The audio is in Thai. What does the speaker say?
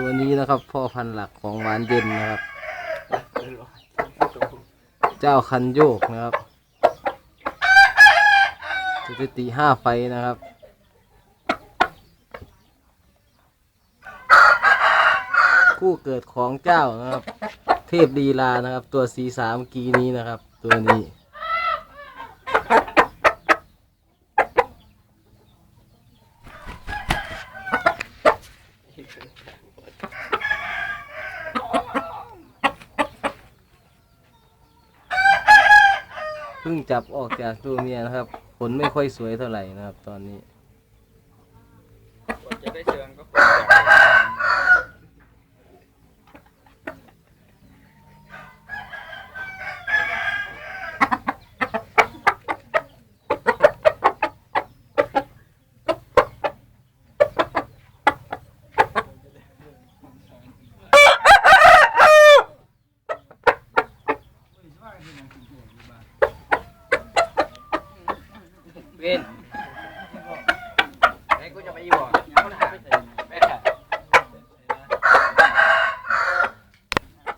ตัวนี้นะครับพ่อพันธุ์หลักของหวานเย็นนะครับ เจ้าคันโยกนะครับสถิติห้าไฟนะครับคู่เกิดของเจ้านะครับ เทพลีลานะครับ ตัวสีสามกีนี้นะครับ ตัวนี้ พิ่งจับออกจากตัวเมียนะครับขนไม่ค่อยสวยเท่าไหร่นะครับ ตอนนี้กว่าจะได้เชิญก็คงจะ เวนไอ้กูจะไปอีบ